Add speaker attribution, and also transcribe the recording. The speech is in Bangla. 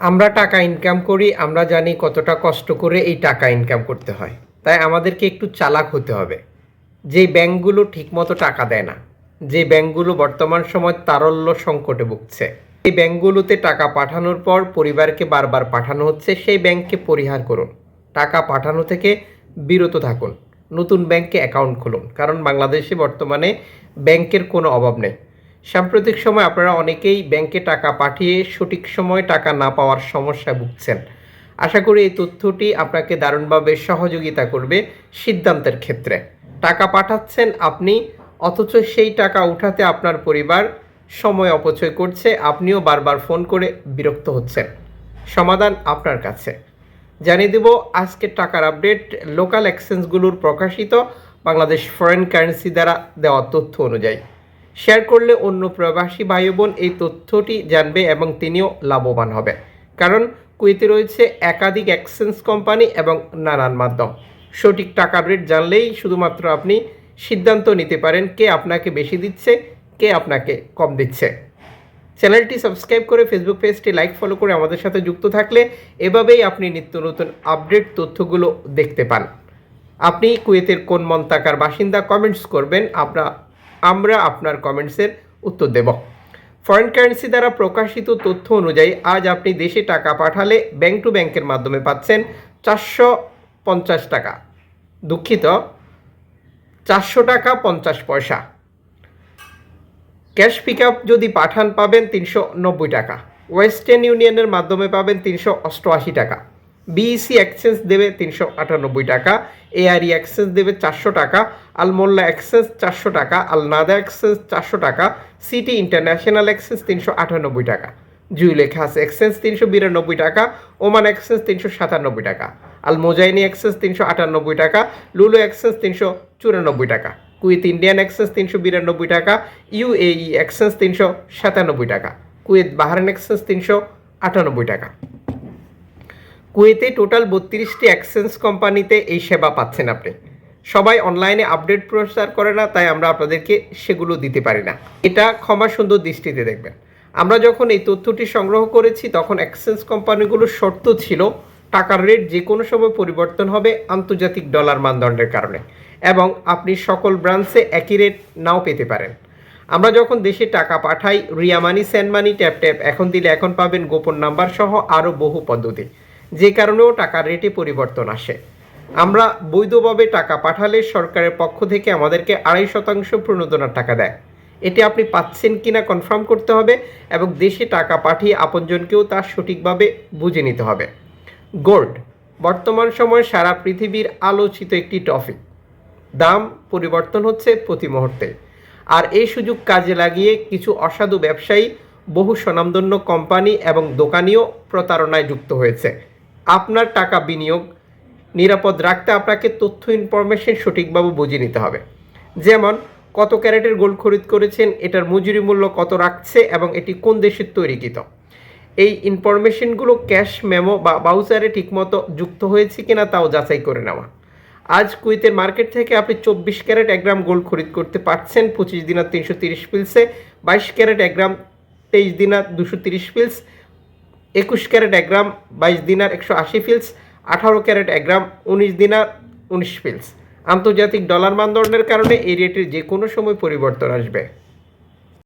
Speaker 1: আমরা টাকা ইনকাম করি, আমরা জানি কতটা কষ্ট করে এই টাকা ইনকাম করতে হয়। তাই আমাদেরকে একটু চালাক হতে হবে। যে ব্যাংকগুলো ঠিকমতো টাকা দেয় না, যে ব্যাংকগুলো বর্তমান সময় তারল্য সংকটে ভুগছে, এই ব্যাংকগুলোতে টাকা পাঠানোর পর পরিবারকে বারবার পাঠানো হচ্ছে, সেই ব্যাংককে পরিহার করুন। টাকা পাঠানো থেকে বিরত থাকুন। নতুন ব্যাংকে অ্যাকাউন্ট খুলুন। কারণ বাংলাদেশে বর্তমানে ব্যাংকের কোনো অভাব নেই। সাম্প্রতিক সময় আপনারা অনেকেই ব্যাংকে টাকা পাঠিয়ে সঠিক সময় টাকা না পাওয়ার সমস্যায় ভুগছেন। আশা করি এই তথ্যটি আপনাকে দারুণভাবে সহযোগিতা করবে সিদ্ধান্তের ক্ষেত্রে। টাকা পাঠাচ্ছেন আপনি, অথচ সেই টাকা উঠাতে আপনার পরিবার সময় অপচয় করছে, আপনিও বারবার ফোন করে বিরক্ত হচ্ছেন। সমাধান আপনার কাছে। জানিয়ে দেব, আজকের টাকার আপডেট লোকাল এক্সচেঞ্জগুলোর প্রকাশিত বাংলাদেশ ফরেন কারেন্সি দ্বারা দেওয়া তথ্য অনুযায়ী। শেয়ার করলে অন্য প্রবাসী ভাই বোন এই তথ্যটি জানবে এবং তিনিও লাভবান হবে কারণ কুয়েতে রয়েছে একাধিক এক্সচেঞ্জ কোম্পানি এবং নানান মাধ্যম। সঠিক টাকার রেট জানলেই শুধুমাত্র আপনি সিদ্ধান্ত নিতে পারেন কে আপনাকে বেশি দিচ্ছে, কে আপনাকে কম দিচ্ছে। চ্যানেলটি সাবস্ক্রাইব করে ফেসবুক পেজটি লাইক, ফলো করে আমাদের সাথে যুক্ত থাকলে এভাবেই আপনি নিত্য নতুন আপডেট তথ্যগুলো দেখতে পান। আপনি কুয়েতের কোন মন্তাকার বাসিন্দা কমেন্টস করবেন আমরা আমরা আপনার কমেন্টসের উত্তর দেব। ফরেন কারেন্সি দ্বারা প্রকাশিত তথ্য অনুযায়ী আজ আপনি দেশে টাকা পাঠালে ব্যাংক টু ব্যাংকের মাধ্যমে পাচ্ছেন চারশো পঞ্চাশ টাকা। দুঃখিত, চারশো টাকা পঞ্চাশ পয়সা। ক্যাশ পিক যদি পাঠান পাবেন তিনশো নব্বই টাকা। ওয়েস্টার্ন ইউনিয়নের মাধ্যমে পাবেন তিনশো অষ্টআশি টাকা। বিইসি এক্সচেঞ্জ দেবে তিনশো আটানব্বই টাকা এআরই এক্সচেঞ্জ দেবে চারশো টাকা আলমোল্লা এক্সচেঞ্জ চারশো টাকা আল নাদা এক্সচেঞ্জ চারশো টাকা সিটি ইন্টারন্যাশনাল এক্সচেঞ্জ তিনশো আটানব্বই টাকা জুইলেখাস এক্সচেঞ্জ তিনশো বিরানব্বই টাকা ওমান এক্সচেঞ্জ তিনশো সাতানব্বই টাকা আল মোজাইনি এক্সচেঞ্জ তিনশো আটানব্বই টাকা লুলো এক্সচেঞ্জ তিনশো চুরানব্বই টাকা কুয়েত ইন্ডিয়ান এক্সচেঞ্জ তিনশো বিরানব্বই টাকা ইউএই এক্সচেঞ্জ তিনশো সাতানব্বই টাকা কুয়েত বাহারান এক্সচেঞ্জ তিনশো আটানব্বই টাকা। কুয়েতে টোটাল বত্রিশটি এক্সচেঞ্জ কোম্পানিতে এই সেবা পাচ্ছেন আপনি। সবাই অনলাইনে আপডেট প্রচার করে না, তাই আমরা আপনাদেরকে সেগুলো দিতে পারি না। এটা ক্ষমা সুন্দর দৃষ্টিতে দেখবেন। আমরা যখন এই তথ্যটি সংগ্রহ করেছি, তখন এক্সচেঞ্জ কোম্পানিগুলোর শর্ত ছিল, টাকার রেট যে কোনো সময় পরিবর্তন হবে আন্তর্জাতিক ডলার মানদণ্ডের কারণে। এবং আপনি সকল ব্রাঞ্চে একই রেট নাও পেতে পারেন। আমরা যখন দেশে টাকা পাঠাই, Ria money, send money, tap tap, এখন দিলে এখন পাবেন গোপন নাম্বার সহ আরও বহু পদ্ধতি। যে কারণেও টাকার রেটে পরিবর্তন আসে। আমরা বৈধভাবে টাকা পাঠালে সরকারের পক্ষ থেকে আমাদেরকে আড়াই শতাংশ প্রণোদনার টাকা দেয়। এটি আপনি পাচ্ছেন কিনা কনফার্ম করতে হবে এবং দেশে টাকা পাঠিয়ে আপনজনকেও তা সঠিকভাবে বুঝে নিতে হবে। গোল্ড, বর্তমান সময়ে সারা পৃথিবীর আলোচিত একটি টপিক। দাম পরিবর্তন হচ্ছে প্রতি মুহূর্তে। আর এই সুযোগ কাজে লাগিয়ে কিছু অসাধু ব্যবসায়ী, বহু স্বনামধন্য কোম্পানি এবং দোকানিও প্রতারণায় যুক্ত হয়েছে। আপনার টাকা বিনিয়োগ নিরাপদ রাখতে আপনাকে তথ্য ইনফরমেশন সঠিকভাবে বুঝে নিতে হবে। যেমন, কত ক্যারেটের গোল্ড খরিদ করেছেন, এটার মজুরি মূল্য কত রাখছে এবং এটি কোন দেশের তৈরিকৃত। এই ইনফরমেশনগুলো ক্যাশ, মেমো বা বাউচারে ঠিকমতো যুক্ত হয়েছে কিনা তাও যাচাই করে নেওয়া। আজ কুইতের মার্কেট থেকে আপনি চব্বিশ ক্যারেট এক গ্রাম গোল্ড খরিদ করতে পারছেন, পঁচিশ দিনার তিনশো তিরিশ পিলসে, বাইশ ক্যারেট এক গ্রাম, তেইশ দিনার দুশো তিরিশ পিলস একুশ ক্যারেট এক গ্রাম, বাইশ দিনার একশো আশি ফিলস, আঠারো ক্যারেট এক গ্রাম, উনিশ দিনার উনিশ ফিলস। আন্তর্জাতিক ডলার মানদণ্ডের কারণে এই রেটের যে কোনো সময় পরিবর্তন আসবে।